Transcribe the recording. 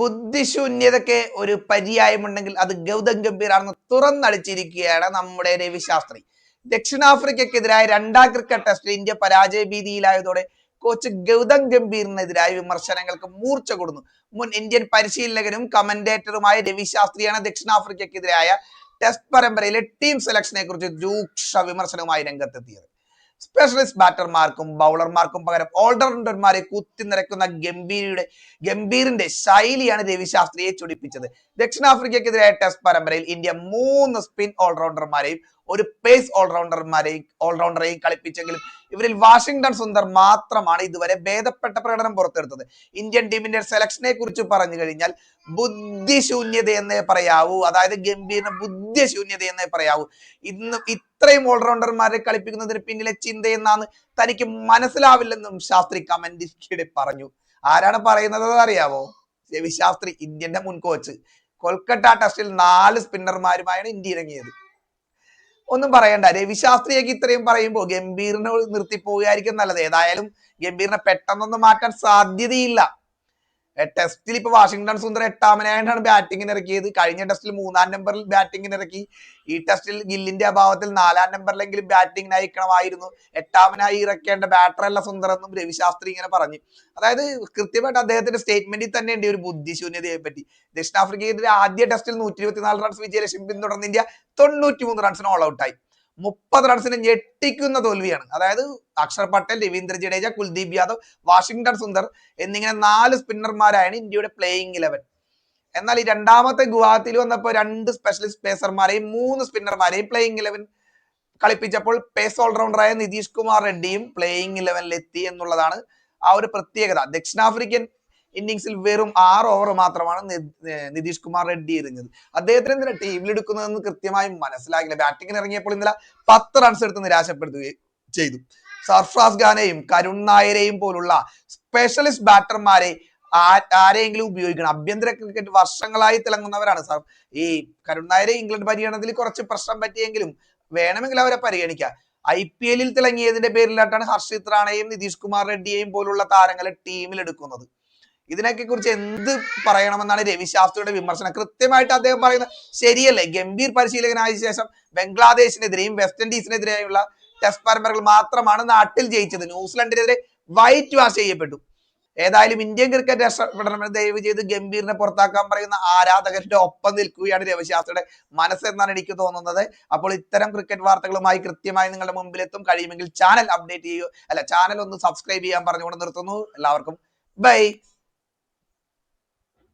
ബുദ്ധിശൂന്യതയ്ക്ക് ഒരു പര്യായമുണ്ടെങ്കിൽ അത് ഗൗതം ഗംഭീറാണെന്ന് തുറന്നടിച്ചിരിക്കുകയാണ് നമ്മുടെ രവിശാസ്ത്രി ദക്ഷിണാഫ്രിക്കക്കെതിരായ രണ്ടാം ക്രിക്കറ്റ് ടെസ്റ്റിൽ ഇന്ത്യ പരാജയ ഭീതിയിലായതോടെ കോച്ച് ഗൗതം ഗംഭീറിനെതിരായ വിമർശനങ്ങൾക്ക് മൂർച്ച കൊടുന്നു. മുൻ ഇന്ത്യൻ പരിശീലകനും കമന്റേറ്ററുമായ രവിശാസ്ത്രിയാണ് ദക്ഷിണാഫ്രിക്കക്കെതിരായ ടെസ്റ്റ് പരമ്പരയിലെ ടീം സെലക്ഷനെ കുറിച്ച് രൂക്ഷ വിമർശനവുമായി രംഗത്തെത്തിയത്. സ്പെഷ്യലിസ്റ്റ് ബാറ്റർമാർക്കും ബൗളർമാർക്കും പകരം ഓൾറൗണ്ടർമാരെ കുത്തിനിറക്കുന്ന ഗംഭീരയുടെ ഗംഭീറിന്റെ ശൈലിയാണ് രവിശാസ്ത്രിയെ ചൊടിപ്പിച്ചത്. ദക്ഷിണാഫ്രിക്കക്കെതിരായ ടെസ്റ്റ് പരമ്പരയിൽ ഇന്ത്യ മൂന്ന് സ്പിൻ ഓൾറൗണ്ടർമാരെയും ഒരു പേസ് ഓൾറൗണ്ടർമാരെയും ഓൾറൗണ്ടറെയും കളിപ്പിച്ചെങ്കിലും ഇവരിൽ വാഷിംഗ്ടൺ സുന്ദർ മാത്രമാണ് ഇതുവരെ ഭേദപ്പെട്ട പ്രകടനം പുറത്തെടുത്തത്. ഇന്ത്യൻ ടീമിന്റെ സെലക്ഷനെ കുറിച്ച് പറഞ്ഞു കഴിഞ്ഞാൽ ബുദ്ധിശൂന്യത എന്നേ പറയാവൂ. അതായത് ഗംഭീറിന് ബുദ്ധിശൂന്യത എന്നേ പറയാവൂ. ഇന്ന് ഇത്രയും ഓൾറൗണ്ടർമാരെ കളിപ്പിക്കുന്നതിന് പിന്നിലെ ചിന്ത എന്നാണ് തനിക്ക് മനസ്സിലാവില്ലെന്നും ശാസ്ത്രി കമന്റിക്കിടെ പറഞ്ഞു. ആരാണ് പറയുന്നത് അറിയാവോ രവി ശാസ്ത്രി ഇന്ത്യന്റെ മുൻ കോച്ച് കൊൽക്കത്ത ടെസ്റ്റിൽ നാല് സ്പിന്നർമാരുമായാണ് ഇന്ത്യ ഇറങ്ങിയത്. ഒന്നും പറയണ്ട. രവി ശാസ്ത്രിയൊക്കെ ഇത്രയും പറയുമ്പോൾ ഗംഭീറിനെ നിർത്തി പോവുകയായിരിക്കും നല്ലത്. ഏതായാലും ഗംഭീറിനെ പെട്ടെന്നൊന്നും മാറ്റാൻ സാധ്യതയില്ല. ടെസ്റ്റിൽ ഇപ്പൊ വാഷിംഗ്ടൺ സുന്ദർ എട്ടാമനായിട്ടാണ് ബാറ്റിംഗിന് ഇറക്കിയത്. കഴിഞ്ഞ ടെസ്റ്റിൽ മൂന്നാം നമ്പറിൽ ബാറ്റിംഗിന് ഇറക്കി. ഈ ടെസ്റ്റിൽ ഗില്ലിന്റെ അഭാവത്തിൽ നാലാം നമ്പറിലെങ്കിലും ബാറ്റിങ്ങിന് അയക്കണമായിരുന്നു. എട്ടാമനായി ഇറക്കേണ്ട ബാറ്റർ അല്ല സുന്ദർ എന്നും രവിശാസ്ത്രി ഇങ്ങനെ പറഞ്ഞു. അതായത് കൃത്യമായിട്ട് അദ്ദേഹത്തിന്റെ സ്റ്റേറ്റ്മെന്റിൽ തന്നെ ഉണ്ട് ഒരു ബുദ്ധിശൂന്യതയെ പറ്റി. ദക്ഷിണാഫ്രിക്കയ്ക്കെതിരെ ആദ്യ ടെസ്റ്റിൽ നൂറ്റി ഇരുപത്തിനാല് റൺസ് വിജയലക്ഷ്യം പിന്തുടർന്ന് ഇന്ത്യ തൊണ്ണൂറ്റി മൂന്ന് റൺസിന് ഓൾ ഔട്ടായി മുപ്പത് റൺസിന് ഞെട്ടിക്കുന്ന തോൽവിയാണ്. അതായത് അക്ഷർ പട്ടേൽ രവീന്ദ്ര ജഡേജ കുൽദീപ് യാദവ് വാഷിംഗ്ടൺ സുന്ദർ എന്നിങ്ങനെ നാല് സ്പിന്നർമാരായാണ് ഇന്ത്യയുടെ പ്ലേയിങ് ഇലവൻ എന്നാൽ ഈ രണ്ടാമത്തെ ഗുവാഹത്തിയിൽ വന്നപ്പോൾ രണ്ട് സ്പെഷ്യലിസ്റ്റ് പേസർമാരെയും മൂന്ന് സ്പിന്നർമാരെയും പ്ലേയിങ് ഇലവൻ കളിപ്പിച്ചപ്പോൾ പേസ് ഓൾറൗണ്ടറായ നിതീഷ് കുമാർ റെഡ്ഡിയും പ്ലേയിങ് ഇലവനിലെത്തി എന്നുള്ളതാണ് ആ ഒരു പ്രത്യേകത. ദക്ഷിണാഫ്രിക്കൻ ഇന്നിങ്സിൽ വെറും ആറ് ഓവർ മാത്രമാണ് നിതീഷ് കുമാർ റെഡ്ഡി എറിഞ്ഞത് അദ്ദേഹത്തിന് എന്തിനാ ടീമിൽ എടുക്കുന്നതെന്ന് കൃത്യമായി മനസ്സിലാകില്ല ബാറ്റിങ്ങിന് ഇറങ്ങിയപ്പോൾ ഇന്നലെ പത്ത് റൺസ് എടുത്ത് നിരാശപ്പെടുത്തുകയും ചെയ്തു. സർഫ്രാസ് ഖാനെയും കരുൺ നായരെയും പോലുള്ള സ്പെഷ്യലിസ്റ്റ് ബാറ്റർമാരെ ആരെയെങ്കിലും ഉപയോഗിക്കണം. ആഭ്യന്തര ക്രിക്കറ്റ് വർഷങ്ങളായി തിളങ്ങുന്നവരാണ്. സർ ഈ കരുൺ നായരെ ഇംഗ്ലണ്ട് പര്യടനത്തിൽ കുറച്ച് പ്രശ്നം പറ്റിയെങ്കിലും വേണമെങ്കിൽ അവരെ പരിഗണിക്കാം. ഐ പി എല്ലിൽ തിളങ്ങിയതിന്റെ പേരിലായിട്ടാണ് ഹർഷിത് റാണയും നിതീഷ് കുമാർ റെഡ്ഡിയെയും പോലുള്ള താരങ്ങളെ ടീമിൽ എടുക്കുന്നത്. ഇതിനൊക്കെ കുറിച്ച് എന്ത് പറയണമെന്നാണ് രവി ശാസ്ത്രിയുടെ വിമർശനം. കൃത്യമായിട്ട് അദ്ദേഹം പറയുന്നത് ശരിയല്ലേ? ഗംഭീർ പരിശീലകനായ ശേഷം ബംഗ്ലാദേശിനെതിരെയും വെസ്റ്റ് ഇൻഡീസിനെതിരെയുള്ള ടെസ്റ്റ് പരമ്പരകൾ മാത്രമാണ് നാട്ടിൽ ജയിച്ചത്. ന്യൂസിലൻഡിനെതിരെ വൈറ്റ് വാഷ് ചെയ്യപ്പെട്ടു. ഏതായാലും ഇന്ത്യൻ ക്രിക്കറ്റ് രക്ഷപ്പെടണമെന്ന് ദയവ് ചെയ്ത് ഗംഭീറിനെ പുറത്താക്കാൻ പറയുന്ന ആരാധകരുടെ ഒപ്പം നിൽക്കുകയാണ് രവിശാസ്ത്രിയുടെ മനസ്സെന്നാണ് എനിക്ക് തോന്നുന്നത്. അപ്പോൾ ഇത്തരം ക്രിക്കറ്റ് വാർത്തകളുമായി കൃത്യമായി നിങ്ങളുടെ മുമ്പിലെത്തും. കഴിയുമെങ്കിൽ ചാനൽ അപ്ഡേറ്റ് ചെയ്യുക അല്ല ചാനൽ ഒന്ന് സബ്സ്ക്രൈബ് ചെയ്യാൻ പറഞ്ഞുകൊണ്ട് നിർത്തുന്നു. എല്ലാവർക്കും ബൈ.